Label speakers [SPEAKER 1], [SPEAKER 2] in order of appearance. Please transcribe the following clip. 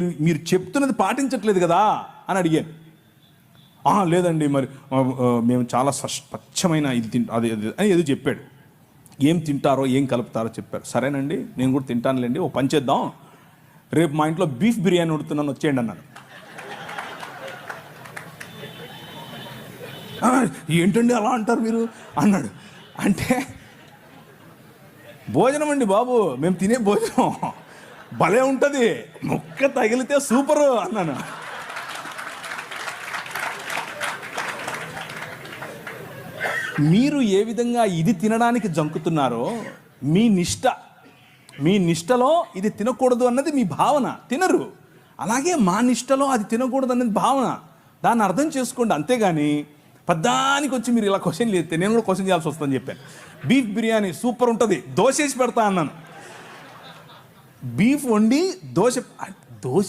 [SPEAKER 1] మీరు- మీరు చెప్తున్నది పాటించట్లేదు కదా అని అడిగాను. లేదండి మరి మేము చాలా స్వచ్ఛమైన ఇది తింటా అది అని ఏదో చెప్పాడు. ఏం తింటారో ఏం కలుపుతారో చెప్పారు. సరేనండి నేను కూడా తింటానులేండి ఓ పని చేద్దాం. రేపు మా ఇంట్లో బీఫ్ బిర్యానీ ఉడుతున్నాను వచ్చేయండి అన్నాను. ఏంటండి అలా అంటారు మీరు? అన్నాడు. అంటే భోజనం అండి బాబు మేము తినే భోజనం. భలే ఉంటుంది. ముక్క తగిలితే సూపరు అన్నాను. మీరు ఏ విధంగా ఇది తినడానికి జంకుతున్నారో మీ నిష్ట మీ నిష్టలో ఇది తినకూడదు అన్నది మీ భావన. తినరు. అలాగే మా నిష్టలో అది తినకూడదు అన్నది భావన. దాన్ని అర్థం చేసుకోండి. అంతేగాని పెద్దానికి వచ్చి మీరు ఇలా క్వశ్చన్ చేస్తే నేను కూడా క్వశ్చన్ చేయాల్సి వస్తుందని చెప్పాను. బీఫ్ బిర్యానీ సూపర్ ఉంటుంది. దోశ వేసి పెడతా అన్నాను. బీఫ్ వండి దోశ దోశ